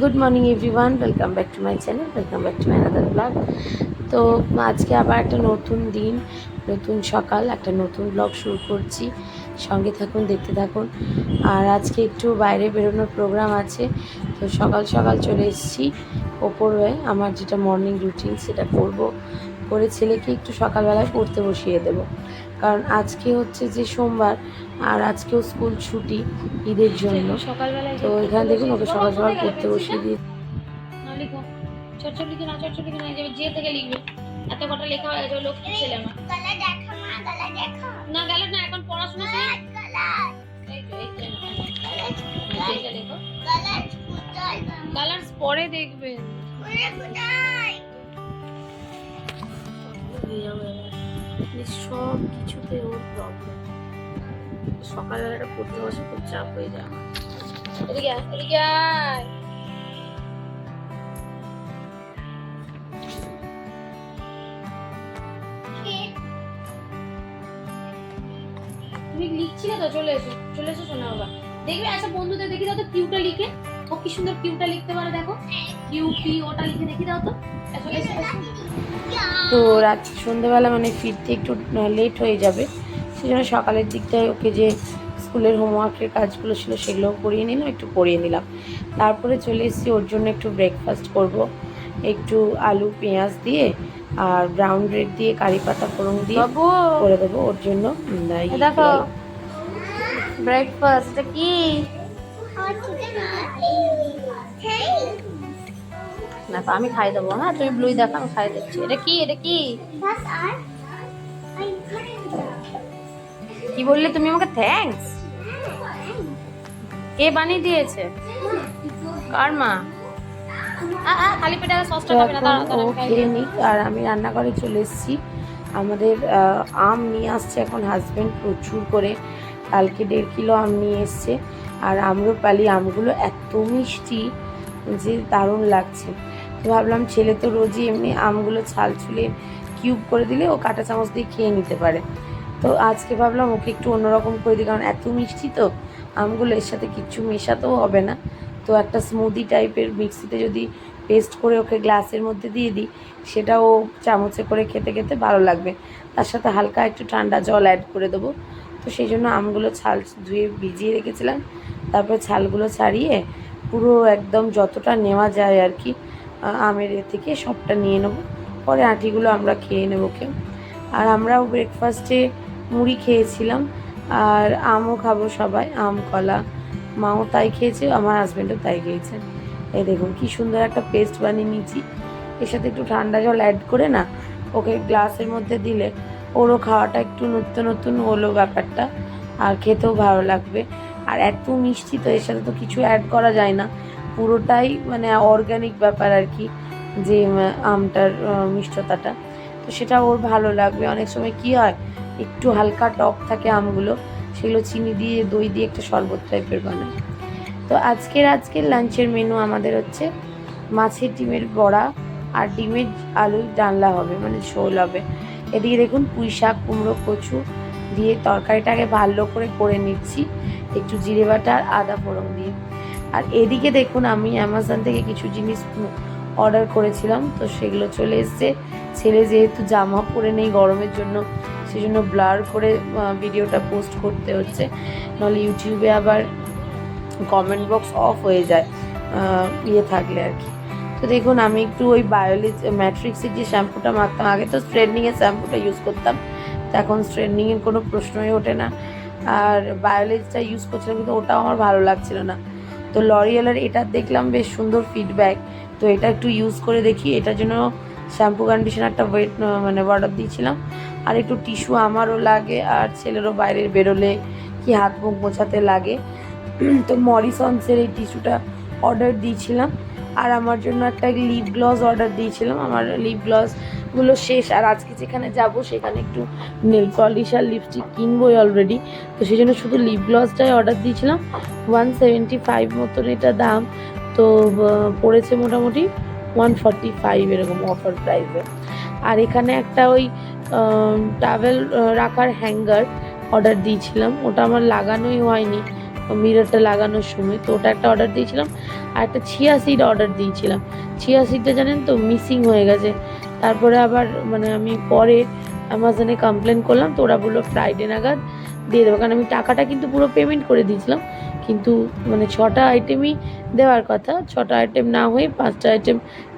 Good morning everyone welcome back to my channel welcome back to my other blog তো, আজকে আবার একটা নতুন দিন, নতুন সকাল, একটা নতুন ব্লগ শুরু করছি। সঙ্গে থাকুন, দেখতে থাকুন। আর আজকে একটু বাইরে বেরোনোর প্রোগ্রাম আছে। তো সকাল সকাল চলে এসেছি। ওপরে আমার যেটা মর্নিং রুটিন সেটা করব। করে ছেলেকে একটু সকালবেলায় পড়তে বসিয়ে দেবো। কারণ আজকে হচ্ছে যে সোমবার আর আজকেও স্কুল ছুটি ঈদের জন্য তো এখানে দেখুন ওকে সকাল সকাল পড়তে বসিয়ে দিয়ে না লিখো না লিখে যাবে যে থেকে লিখবে এত কটা লেখা হয়ে গেছে ছেলে আমার না গেল না এখন পড়াশোনা কালার্স পরে দেখবে সব কিছুতে ওর প্রবলেম সকালবেলাটা পড়তে বসে খুব চাপ হয়ে যায় আমার। এদিকে আয়, এদিকে আয়। তুমি লিখছিলে তো চলে এসো চলে এসো শোনা বাবা। দেখবে আচ্ছা বন্ধুদের দেখি দাও তো কিউটা লিখে। ও কি সুন্দর কিউটা লিখতে পারে দেখো। কিউ পি ওটা লিখে দেখি দাও তো। এসো তো রাত সন্ধ্যেবেলা মানে ফিরতে একটু লেট হয়ে যাবে। জন্য সকালের দিকটায় ওকে যে স্কুলের হোমওয়ার্কের কাজগুলো ছিল সেগুলোও করিয়ে নিলাম একটু পড়িয়ে নিলাম। তারপরে চলে এসেছি ওর জন্য একটু ব্রেকফাস্ট করব। একটু আলু পেঁয়াজ দিয়ে আর ব্রাউন ব্রেড দিয়ে কারি পাতা ফোড়ন দিয়ে করে দেবো ওর জন্য। দেখো ব্রেকফাস্ট এটা কি? না তো আমি খাই দেবো হ্যাঁ? তুমি ব্লুই দেখো আমি খাই দিচ্ছি। এটা কি? এটা কি? কি বললে তুমি আমাকে? থ্যাঙ্কস কে বানিয়ে দিয়েছে? কার মা? দিই। আর আমি রান্নাঘরে চলে এসেছি। আমাদের আম নিয়ে আসছে এখন হাজব্যান্ড প্রচুর করে। কালকে দেড় কিলো আম নিয়ে এসছে। আর আম্রপালি আমগুলো এত মিষ্টি যে দারুণ লাগছে। তো ভাবলাম ছেলে তো রোজই এমনি আমগুলো ছাল ছুলে কিউব করে দিলে ও কাঁটা চামচ দিয়ে খেয়ে নিতে পারে। তো আজকে ভাবলাম ওকে একটু অন্যরকম করে দিই, কারণ এত মিষ্টি তো, আমগুলো এর সাথে কিচ্ছু মেশাতেও হবে না। তো একটা স্মুদি টাইপের মিক্সিতে যদি পেস্ট করে ওকে গ্লাসের মধ্যে দিয়ে দিই, সেটাও চামচে করে খেতে খেতে ভালো লাগবে। তার সাথে হালকা একটু ঠান্ডা জল অ্যাড করে দেবো। তো সেই জন্য আমগুলো ছাল ধুয়ে ভিজিয়ে রেখেছিলাম। তারপরে ছালগুলো ছাড়িয়ে পুরো একদম যতটা নেওয়া যায় আর কি আমের এ থেকে সবটা নিয়ে নেব। পরে আঁটিগুলো আমরা খেয়ে নেব কেউ আর আমরাও ব্রেকফাস্টে মুড়ি খেয়েছিলাম আর আমও খাব সবাই, আম, কলা। মাও তাই খেয়েছে, আমার হাজব্যান্ডও তাই খেয়েছে। এই দেখুন, কি সুন্দর একটা পেস্ট বানিয়ে নিয়েছি। এর সাথে একটু ঠান্ডা জল অ্যাড করে না, ওকে গ্লাসের মধ্যে দিলে ওরও খাওয়াটা একটু নতুন নতুন হলো ব্যাপারটা আর খেতেও ভালো লাগবে। আর এত মিষ্টি তো, এর সাথে তো কিছু অ্যাড করা যায় না। পুরোটাই মানে অর্গ্যানিক ব্যাপার আর কি, যে আমটার মিষ্টতাটা। তো সেটা ওর ভালো লাগবে। অনেক সময় কি হয় একটু হালকা টক থাকে আমগুলো, সেগুলো চিনি দিয়ে, দই দিয়ে একটা শরবত টাইপের বানাই। তো আজকের আজকের লাঞ্চের মেনু আমাদের হচ্ছে মাছের ডিমের বড়া আর ডিমের আলুর ডালনা হবে মানে ঝোল হবে। এদিকে দেখুন পুঁই শাক, কুমড়ো, কচু দিয়ে তরকারিটাকে ভালো করে করে নিচ্ছি, একটু জিরে বাটা আর আদা ফোড়ন দিয়ে। আর এদিকে দেখুন আমি অ্যামাজন থেকে কিছু জিনিস অর্ডার করেছিলাম, তো সেগুলো চলে এসছে। ছেলে যেহেতু জামা পরে নেই গরমের জন্য সেই জন্য ব্লার করে ভিডিওটা পোস্ট করতে হচ্ছে। নাহলে ইউটিউবে আবার কমেন্ট বক্স অফ হয়ে যায় ইয়ে থাকলে আর কি। তো দেখুন, আমি একটু ওই বায়োলিজ ম্যাট্রিক্সের যে শ্যাম্পুটা মাখতাম আগে তো স্ট্রেটনিংয়ের শ্যাম্পুটা ইউজ করতাম, তো এখন স্ট্রেটনিংয়ের কোনো প্রশ্নই ওঠে না। আর বায়োলিজটা ইউজ করছিলাম, কিন্তু ওটাও আমার ভালো লাগছিল না। তো লরিয়ালের এটা দেখলাম, বেশ সুন্দর ফিডব্যাক তো এটা একটু ইউজ করে দেখি, এটার জন্য শ্যাম্পু কন্ডিশনারটা ওয়েট মানে অর্ডার দিয়েছিলাম। আর একটু টিস্যু আমারও লাগে আর ছেলেরও বাইরে বেরোলে কি হাত মুখ মোছাতে লাগে। তো মরিসন্সের এই টিস্যুটা অর্ডার দিয়েছিলাম। আর আমার জন্য একটা লিপ গ্লস অর্ডার দিয়েছিলাম। আমার লিপ গ্লসগুলো শেষ আর আজকে যেখানে যাব সেখানে একটু নেল পলিশ আর লিপস্টিক কিনবোই অলরেডি তো সেই জন্য শুধু লিপ গ্লসটাই অর্ডার দিয়েছিলাম। ওয়ান সেভেন্টি ফাইভ মতন এটা দাম। তো পড়েছে মোটামুটি ওয়ান ফর্টি ফাইভ এরকম অফার প্রাইসে আর এখানে একটা ওই টাওয়েল রাখার হ্যাঙ্গার অর্ডার দিয়েছিলাম। ওটা আমার লাগানোই হয়নি মিররটা লাগানোর সময়। তো ওটা একটা অর্ডার দিয়েছিলাম আর একটা ছিয়া সিড অর্ডার দিয়েছিলাম। ছিয়া সিডটা জানেন তো মিসিং হয়ে গেছে। তারপরে আবার মানে আমি পরে অ্যামাজনে কমপ্লেন করলাম, তো ওরা বলল ফ্রাইডে নাগাদ দিয়ে দেবো। কারণ আমি টাকাটা কিন্তু পুরো পেমেন্ট করে দিয়েছিলাম। কিন্তু মানে ছটা আইটেমই দেওয়ার কথা, ছটা আইটেম না হয়ে পাঁচটা আইটেম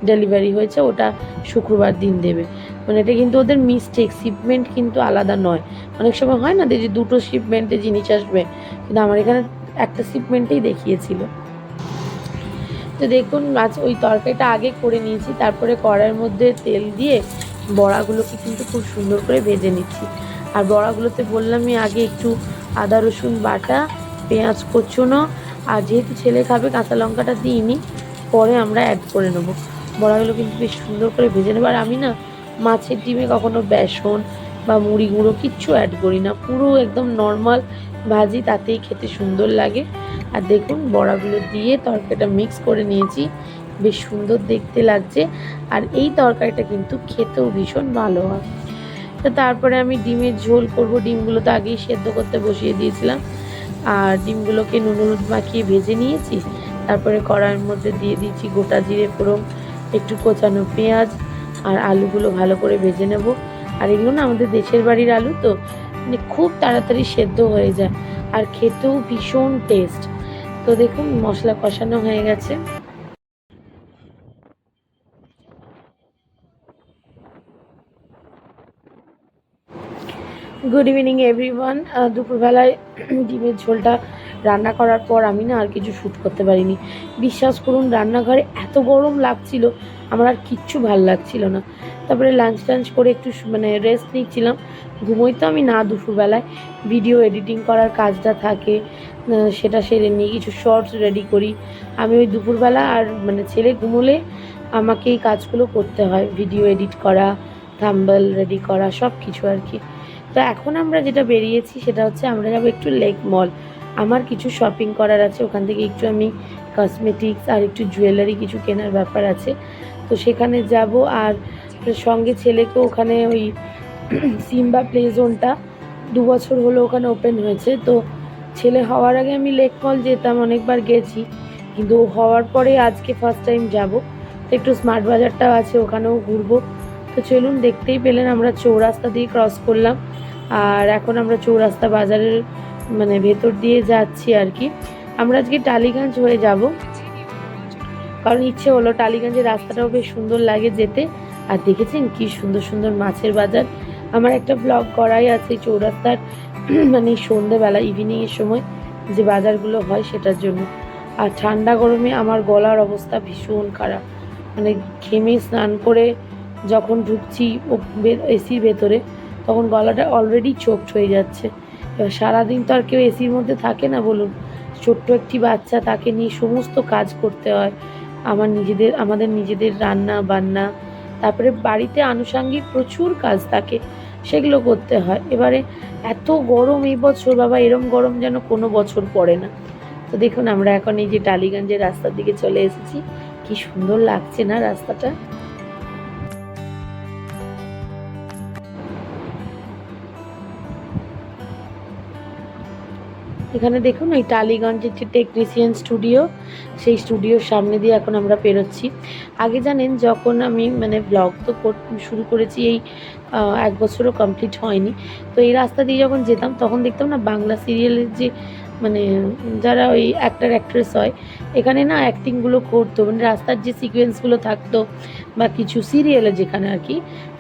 ডেলিভারি হয়েছে, ওটা শুক্রবার দিন দেবে। মানে এটা কিন্তু ওদের মিস্টেক শিপমেন্ট কিন্তু আলাদা নয়। অনেক সময় হয় না যে দুটো শিপমেন্টে জিনিস আসবে, কিন্তু আমার এখানে একটা শিপমেন্টেই দেখিয়েছিল। তো দেখুন মাছ ওই তরকারিটা আগে করে নিয়েছি, তারপরে কড়াইয়ের মধ্যে তেল দিয়ে বড়াগুলোকে কিন্তু খুব সুন্দর করে ভেজে নিচ্ছি। আর বড়াগুলোতে বললামই আগে একটু আদা, রসুন বাটা, পেঁয়াজ কচুনো, আর যেহেতু ছেলে খাবে, কাঁচা লঙ্কাটা দিইনি, পরে আমরা অ্যাড করে নেব। বড়াগুলো কিন্তু বেশ সুন্দর করে ভেজে নেব। আর আমি না মাছের ডিমে কখনো বেসন বা মুড়ি গুঁড়ো কিচ্ছু অ্যাড করি না। পুরো একদম নর্মাল ভাজি, তাতেই খেতে সুন্দর লাগে। আর দেখুন, বড়াগুলো দিয়ে তরকারিটা মিক্স করে নিয়েছি। বেশ সুন্দর দেখতে লাগছে। আর এই তরকারিটা কিন্তু খেতেও ভীষণ ভালো হয়। তো তারপরে আমি ডিমের ঝোল করব। ডিমগুলো তো আগেই সেদ্ধ করতে বসিয়ে দিয়েছিলাম। আর ডিমগুলোকে নুন হলুদ মাখিয়ে ভেজে নিয়েছি। তারপরে কড়াইয়ের মধ্যে দিয়ে দিয়েছি গোটা জিরে ফোড়ন, একটু কোচানো পেঁয়াজ আর আলুগুলো ভালো করে ভেজে নেব। আর এগুলো না আমাদের দেশের বাড়ির আলু তো মানে খুব তাড়াতাড়ি সেদ্ধ হয়ে যায়। আর খেতেও ভীষণ টেস্ট তো দেখুন মশলা কষানো হয়ে গেছে। গুড ইভিনিং এভরিওয়ান দুপুরবেলায় ডিমের ঝোলটা রান্না করার পর আমি না আর কিছু শ্যুট করতে পারিনি। বিশ্বাস করুন, রান্নাঘরে এত গরম লাগছিল, আমার আর কিচ্ছু ভালো লাগছিল না। তারপরে লাঞ্চ টাঞ্চ করে একটু মানে রেস্ট নিচ্ছিলাম। ঘুমোই তো আমি না দুপুরবেলায়। ভিডিও এডিটিং করার কাজটা থাকে সেটা সেরে নিই, কিছু শর্টস রেডি করি। আমি ওই দুপুরবেলা আর মানে ছেলে ঘুমোলে আমাকে এই কাজগুলো করতে হয়। ভিডিও এডিট করা থাম্বল রেডি করা সব কিছু আর কি। তো এখন আমরা যেটা বেরিয়েছি সেটা হচ্ছে আমরা যাব একটু লেক মল। আমার কিছু শপিং করার আছে, ওখান থেকে একটু আমি কসমেটিক্স আর একটু জুয়েলারি কিছু কেনার ব্যাপার আছে। তো সেখানে যাব আর সঙ্গে ছেলেকে ওখানে ওই সিম্বা প্লে জোনটা দু বছর হলো ওখানে ওপেন হয়েছে। তো ছেলে হওয়ার আগে আমি লেক মল যেতাম, অনেকবার গেছি। কিন্তু হওয়ার পরে আজকে ফার্স্ট টাইম যাব। তো একটু স্মার্ট বাজারটাও আছে, ওখানেও ঘুরবো। তো চলুন দেখতেই পেলেন আমরা চৌরাস্তা দিয়ে ক্রস করলাম। আর এখন আমরা চৌরাস্তা বাজারের মানে ভেতর দিয়ে যাচ্ছি আর কি। আমরা আজকে টালিগঞ্জ হয়ে যাব। কারণ ইচ্ছে হলো টালিগঞ্জের রাস্তাটাও বেশ সুন্দর লাগে যেতে। আর দেখেছেন কি সুন্দর সুন্দর মাছের বাজার? আমার একটা ব্লগ করাই আছে চৌরাস্তার মানে সন্ধেবেলা ইভিনিংয়ের সময় যে বাজারগুলো হয় সেটার জন্য। আর ঠান্ডা গরমে আমার গলার অবস্থা ভীষণ খারাপ। মানে ঘেমে স্নান করে যখন ঢুকছি এসির ভেতরে, তখন গলাটা অলরেডি চোখড হয়ে যাচ্ছে। এবার সারাদিন তো আর কেউ এসির মধ্যে থাকে না বলুন। ছোট্ট একটি বাচ্চা, তাকে নিয়ে সমস্ত কাজ করতে হয়। আমার নিজেদের, আমাদের নিজেদের রান্না, বান্না, তারপরে বাড়িতে আনুষাঙ্গিক প্রচুর কাজ থাকে, সেগুলো করতে হয়। এবারে এত গরম এই বছর, বাবা, এরম গরম যেন কোনো বছর পড়ে না। তো দেখুন, আমরা এখন এই যে টালিগঞ্জের রাস্তার দিকে চলে এসেছি। কি সুন্দর লাগছে না রাস্তাটা? এখানে দেখুন, ওই টালিগঞ্জের যে টেকনিশিয়ান স্টুডিও সেই স্টুডিওর সামনে দিয়ে এখন আমরা পেরোচ্ছি। আগে জানেন, যখন আমি মানে ব্লগ তো শুরু করেছি, এই এক বছরও কমপ্লিট হয়নি। তো এই রাস্তা দিয়ে যখন যেতাম, তখন দেখতাম না বাংলা সিরিয়ালের যে মানে যারা ওই অ্যাক্টার অ্যাক্ট্রেস হয়, এখানে না অ্যাক্টিংগুলো করতো। মানে রাস্তার যে সিকোয়েন্সগুলো থাকতো বা কিছু সিরিয়ালে যেখানে আর কি,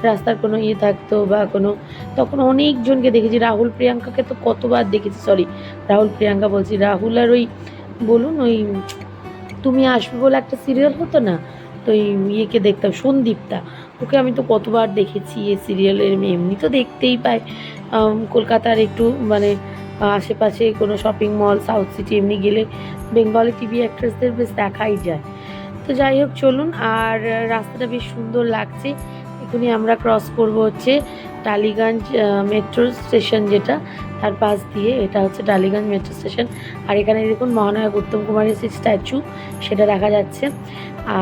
রাস্তার কোনো ইয়ে থাকতো বা কোনো, তখন অনেকজনকে দেখেছি। রাহুল প্রিয়াঙ্কাকে তো কতবার দেখেছি সরি রাহুল প্রিয়াঙ্কা বলছি। রাহুল আর ওই, বলুন ওই, তুমি আসবে বলে একটা সিরিয়াল হতো না? তো ওই ইয়েকে দেখতাম, সন্দীপটা। ওকে আমি তো কতবার দেখেছি এই সিরিয়ালের এমনি তো দেখতেই পাই। কলকাতার একটু মানে আশেপাশে কোনো শপিং মল সাউথ সিটি এমনি গেলে বেঙ্গলি টিভি অ্যাক্ট্রেসদের বেশ দেখাই যায়। তো যাই হোক, চলুন, আর রাস্তাটা বেশ সুন্দর লাগছে। এখনই আমরা ক্রস করব হচ্ছে টালিগঞ্জ মেট্রো স্টেশন যেটা, তার পাশ দিয়ে। এটা হচ্ছে টালিগঞ্জ মেট্রো স্টেশন আর এখানে দেখুন মহানায়ক উত্তম কুমারের যে স্ট্যাচু সেটা দেখা যাচ্ছে।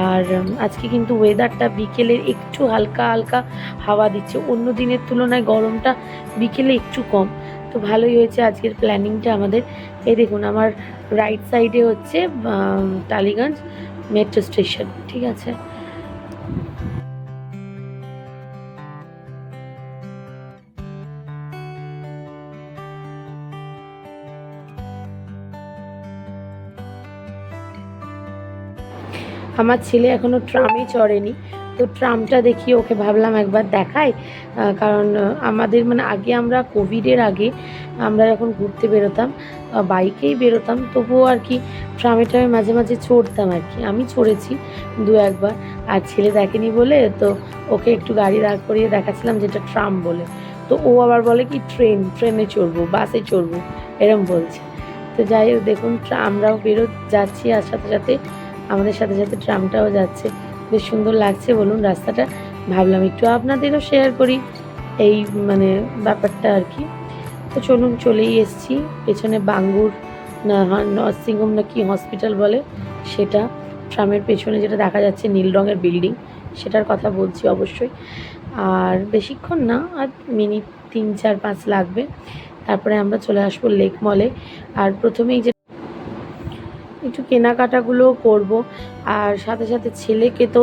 আর আজকে কিন্তু ওয়েদারটা বিকেলের একটু হালকা হালকা হাওয়া দিচ্ছে। অন্য দিনের তুলনায় গরমটা বিকেলে একটু কম। তো ভালোই হয়েছে আজকের প্ল্যানিংটা আমাদের। এই দেখুন, আমার রাইট সাইডে হচ্ছে টালিগঞ্জ মেট্রো স্টেশন ঠিক আছে? আমার ছেলে এখনও ট্রামে চড়েনি। তো ট্রামটা দেখি ওকে ভাবলাম একবার দেখাই কারণ আমাদের মানে আগে আমরা কোভিডের আগে আমরা যখন ঘুরতে বেরোতাম বাইকেই বেরোতাম, তবুও আর কি ট্রামে ট্রামে মাঝে মাঝে চড়তাম আর কি। আমি চড়েছি দু একবার, আর ছেলে দেখেনি বলে তো ওকে একটু গাড়ি দাঁড় করিয়ে দেখাচ্ছিলাম যেটা ট্রাম বলে। তো ও আবার বলে কি, ট্রেন, ট্রেনে চড়বো, বাসে চড়বো, এরম বলছে। তো যাই হোক, দেখুন আমরাও বেরো যাচ্ছি, আর সাথে সাথে আমাদের সাথে সাথে ট্রামটাও যাচ্ছে। বেশ সুন্দর লাগছে, বলুন রাস্তাটা। ভাবলাম একটু আপনাদেরও শেয়ার করি এই মানে ব্যাপারটা আর কি। তো চলুন চলেই এসেছি, পেছনে বাঙ্গুর না নরসিংহম না কি হসপিটাল বলে সেটা। ট্রামের পেছনে যেটা দেখা যাচ্ছে নীল রঙের বিল্ডিং সেটার কথা বলছি অবশ্যই। আর বেশিক্ষণ না আর মিনিট তিন, চার, পাঁচ লাগবে। তারপরে আমরা চলে আসব লেক মলে আর প্রথমেই যে একটু কেনাকাটাগুলোও করব। আর সাথে সাথে ছেলেকে তো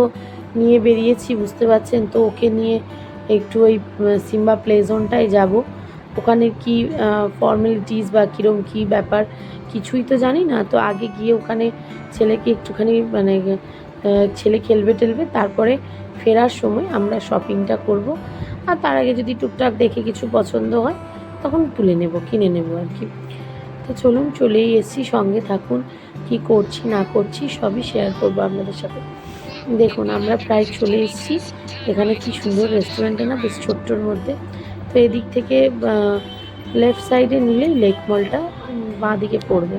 নিয়ে বেরিয়েছি, বুঝতে পারছেন? তো ওকে নিয়ে একটু ওই সিম্বা প্লে জোনটায় যাব। ওখানে কি ফর্মালিটিস বা কীরকম কী ব্যাপার কিছুই তো জানি না। তো আগে গিয়ে ওখানে ছেলেকে একটুখানি মানে ছেলে খেলবে টেলবে, তারপরে ফেরার সময় আমরা শপিংটা করব। আর তার আগে যদি টুকটাক দেখে কিছু পছন্দ হয়, তখন তুলে নেব, কিনে নেব আর কি। তো চলুন চলেই এসছি, সঙ্গে থাকুন, কি করছি, না করছি, সবই শেয়ার করব আপনাদের সাথে। দেখুন, আমরা প্রায় চলে এসেছি। এখানে কি সুন্দর রেস্টুরেন্টে না, বেশ ছোট্টর মধ্যে। তো এদিক থেকে লেফট সাইডে নিলেই লেক মলটা বাঁ দিকে পড়বে।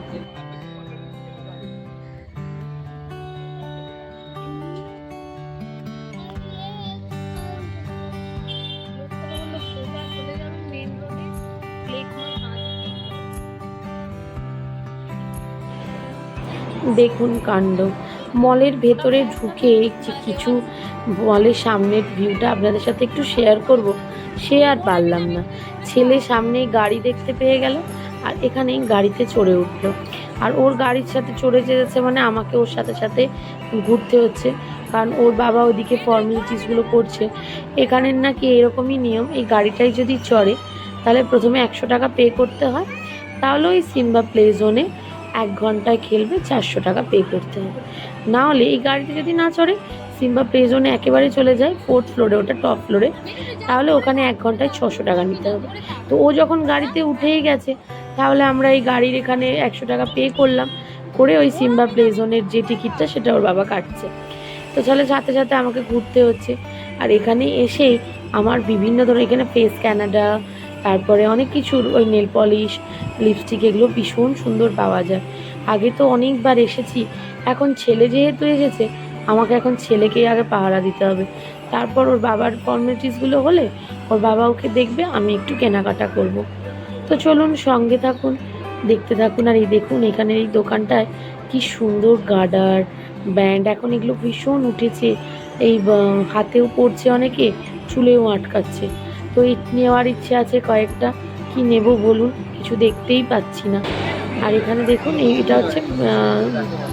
দেখুন কাণ্ড। মলের ভেতরে ঢুকে কিছু মলের সামনের ভিউটা আপনাদের সাথে একটু শেয়ার করব। সে আর পারলাম না। ছেলে সামনেই গাড়ি দেখতে পেয়ে গেল আর এখানেই গাড়িতে চড়ে উঠল। আর ওর গাড়ির সাথে চড়ে যেতেছে মানে আমাকে ওর সাথে সাথে ঘুরতে হচ্ছে। কারণ ওর বাবা ওদিকে ফর্মালিটিসগুলো করছে। এখানের নাকি এরকমই নিয়ম, এই গাড়িটাই যদি চড়ে তাহলে প্রথমে একশো টাকা পে করতে হয়। তাহলে ওই সিম্বা প্লে জোনে এক ঘন্টায় খেলবে চারশো টাকা পে করতে হবে। না হলে এই গাড়িতে যদি না চড়ে, সিম্বা প্লে জোনে একেবারে চলে যায় ফোর্থ ফ্লোরে ওটা টপ ফ্লোরে তাহলে ওখানে এক ঘন্টায় ছশো টাকা নিতে হবে। তো ও যখন গাড়িতে উঠেই গেছে, তাহলে আমরা এই গাড়ির এখানে একশো টাকা পে করলাম, করে ওই সিম্বা প্লে জোনের যে টিকিটটা, সেটা ওর বাবা কাটছে। তো তাহলে সাথে সাথে আমাকে ঘুরতে হচ্ছে। আর এখানে এসেই আমার বিভিন্ন ধরনের, এখানে ফেস ক্যানাডা তারপরে অনেক কিছুর ওই নেল পলিশ লিপস্টিক এগুলো ভীষণ সুন্দর পাওয়া যায়। আগে তো অনেকবার এসেছি, এখন ছেলে যেহেতু এসেছে, আমাকে এখন ছেলেকেই আগে পাহারা দিতে হবে। তারপর ওর বাবার ফর্মালিটিসগুলো হলে ওর বাবা ওকে দেখবে, আমি একটু কেনাকাটা করব। তো চলুন সঙ্গে থাকুন, দেখতে থাকুন আর এই দেখুন এখানে এই দোকানটায় কি সুন্দর গার্ডার, ব্যান্ড, এখন এগুলো ভীষণ উঠেছে। এই হাতেও পড়ছে অনেকে, চুলেও আটকাচ্ছে। তো এই নেওয়ার ইচ্ছে আছে কয়েকটা। কি নেব বলুন? কিছু দেখতেই পাচ্ছি না। আর এখানে দেখুন এটা হচ্ছে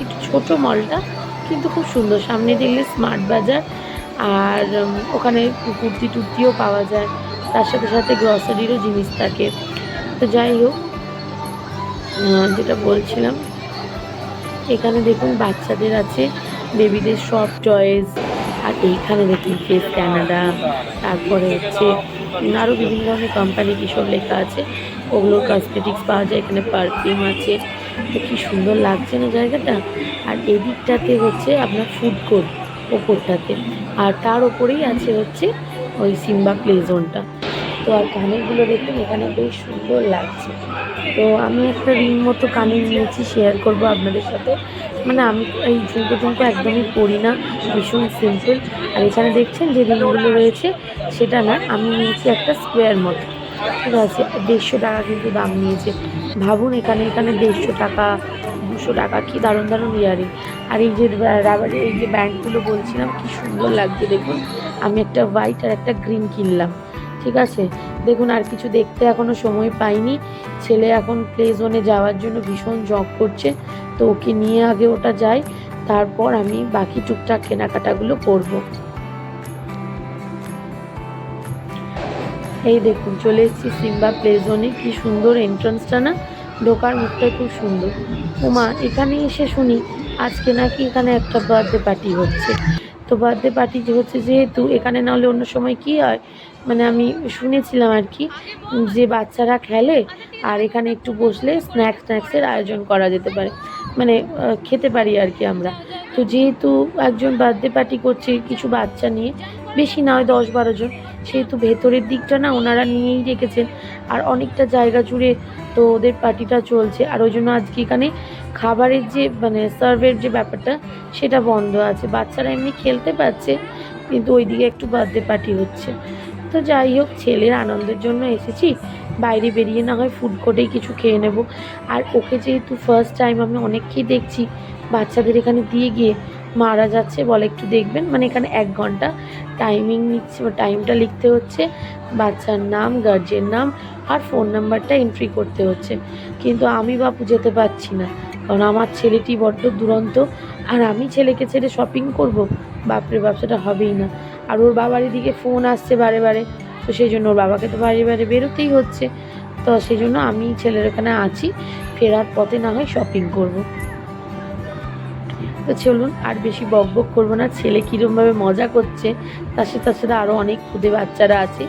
একটু ছোটো মলটা, কিন্তু খুব সুন্দর। সামনে দেখলে স্মার্ট বাজার, আর ওখানে কুর্তি টুর্তিও পাওয়া যায়। তার সাথে সাথে গ্রসারিরও জিনিস থাকে। তো যাই হোক যেটা বলছিলাম, এখানে দেখুন বাচ্চাদের আছে, বেবিদের সব টয়েস আর এইখানে দেখুন ফেস ক্যানাডা তারপরে হচ্ছে আরও বিভিন্ন ধরনের কোম্পানি কী সব লেখা আছে। ওগুলোর কসমেটিক্স পাওয়া যায়, এখানে পারফিউম আছে। তো কী সুন্দর লাগছে না জায়গাটা? আর এদিকটাতে হচ্ছে আপনার ফুড কোর্ট ওপরটাতে। আর তার ওপরেই আছে হচ্ছে ওই সিম্বা প্লে জোনটা তো আর কানেরগুলো দেখুন, এখানে বেশ সুন্দর লাগছে। তো আমি একটা রিং মতো কানে নিয়েছি শেয়ার করব আপনাদের সাথে। মানে আমি এই ঝুমকো ঝুমকো একদমই পরি না, ভীষণ সিম্পল আর এখানে দেখছেন যে রিংগুলো রয়েছে, সেটা না, আমি নিয়েছি একটা স্কোয়ার মতো। ঠিক আছে, দেড়শো টাকা কিন্তু দাম নিয়েছে। ভাবুন এখানে এখানে দেড়শো টাকা, দুশো টাকা, কি দারুণ দারুণ ইয়ারিং। আর এই যে রাবারের এই যে ব্যান্ডগুলো বলছিলাম, কি সুন্দর লাগছে দেখুন। আমি একটা হোয়াইট আর একটা গ্রিন কিনলাম। ঠিক আছে? দেখুন, আর কিছু দেখতে এখনও সময় পাইনি। ছেলে এখন প্লে জোনে যাওয়ার জন্য ভীষণ জব করছে। তো ওকে নিয়ে আগে ওটা যাই, তারপর আমি বাকি টুকটাক কেনাকাটাগুলো করব। এই দেখুন, চলে এসেছি সিম্বা প্লে জোনে কি সুন্দর এন্ট্রান্সটা না? ঢোকার মুখটা খুব সুন্দর। ওমা এখানে এসে শুনি, আজকে নাকি এখানে একটা বার্থডে পার্টি হচ্ছে। তো বার্থডে পার্টি হচ্ছে যেহেতু, এখানে না হলে অন্য সময় কি হয়? মানে আমি শুনেছিলাম আর কি, যে বাচ্চারা খেলে আর এখানে একটু বসলে স্ন্যাক্স স্ন্যাক্সের আয়োজন করা যেতে পারে। মানে খেতে পারি আর কি আমরা। তো যেহেতু একজন বার্থডে পার্টি করছে কিছু বাচ্চা নিয়ে, বেশি না হয় দশ বারো জন, সেহেতু ভেতরের দিকটা না ওনারা নিয়েই রেখেছেন। আর অনেকটা জায়গা জুড়ে তো ওদের পার্টিটা চলছে। আর ওই জন্য আজকে এখানে খাবারের যে মানে সার্ভের যে ব্যাপারটা, সেটা বন্ধ আছে। বাচ্চারা এমনি খেলতে পারছে, কিন্তু ওইদিকে একটু বার্থডে পার্টি হচ্ছে। তো যাই হোক, ছেলের আনন্দের জন্য এসেছি। বাইরে বেরিয়ে না হয় ফুড কোর্টেই কিছু খেয়ে নেব। আর ওকে যেহেতু ফার্স্ট টাইম আমি অনেককেই দেখছি, বাচ্চাদের এখানে দিয়ে গিয়ে মারা যাচ্ছে বলে একটু দেখবেন। মানে এখানে এক ঘণ্টা টাইমিং নিচ্ছে টাইমটা লিখতে হচ্ছে। বাচ্চার নাম গার্জেন নাম, আর ফোন নাম্বারটা এন্ট্রি করতে হচ্ছে। কিন্তু আমি বাপু যেতে পারছি না, কারণ আমার ছেলেটি বড্ড দুরন্ত। আর আমি ছেলেকে ছেড়ে শপিং করব? বাপরে ব্যবসাটা হবেই না। আর ওর বাবার এদিকে ফোন আসছে বারে বারে। তো সেই জন্য ওর বাবাকে তো বারে বারে বেরোতেই হচ্ছে। তো সেই জন্য আমি ছেলের ওখানে আছি, ফেরার পথে না হয় শপিং করব। তো চলুন, আর বেশি বক বক করব না। ছেলে কীরমভাবে মজা করছে, তার সাথে তার সাথে আরও অনেক খুদে বাচ্চারা আছে।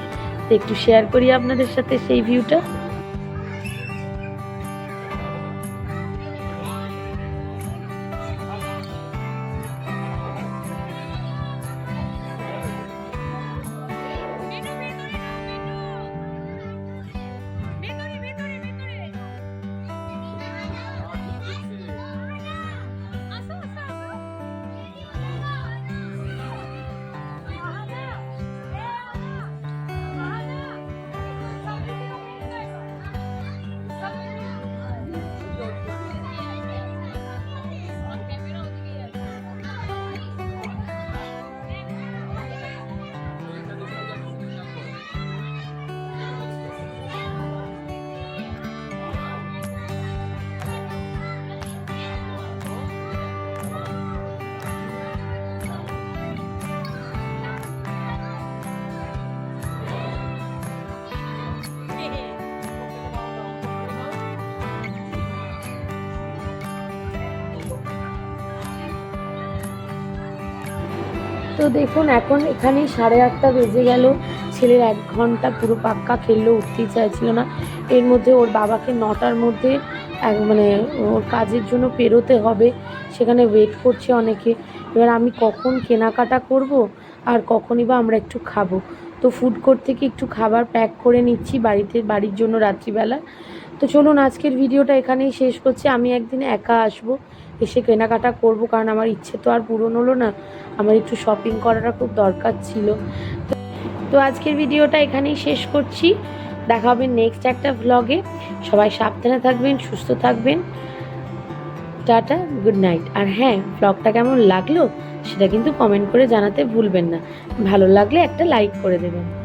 তো একটু শেয়ার করি আপনাদের সাথে সেই ভিউটা তো দেখুন, এখন এখানেই সাড়ে আটটা বেজে গেল। ছেলের এক ঘণ্টা পুরো পাক্কা খেললো, উঠতেই চাইছিল না। এর মধ্যে ওর বাবাকে নটার মধ্যে এক মানে ওর কাজের জন্য পেরোতে হবে। সেখানে ওয়েট করছে অনেকে। এবার আমি কখন কেনাকাটা করব? আর কখনই বা আমরা একটু খাব। তো ফুড কোর্ট থেকে একটু খাবার প্যাক করে নিচ্ছি বাড়িতে, বাড়ির জন্য রাত্রিবেলা। তো চলুন আজকের ভিডিওটা এখানেই শেষ করছি। আমি একদিন একা আসব, এসে কেনাকাটা করব, কারণ আমার ইচ্ছে তো আর পূরণ হলো না। আমার একটু শপিং করাটা খুব দরকার ছিল। তো- আজকের ভিডিওটা এখানেই শেষ করছি। দেখা হবে নেক্সট একটা ভ্লগে সবাই সাবধানে থাকবেন, সুস্থ থাকবেন। টাটা গুড নাইট আর হ্যাঁ ভ্লগটা কেমন লাগল? সেটা কিন্তু কমেন্ট করে জানাতে ভুলবেন না। ভালো লাগলে একটা লাইক করে দেবেন।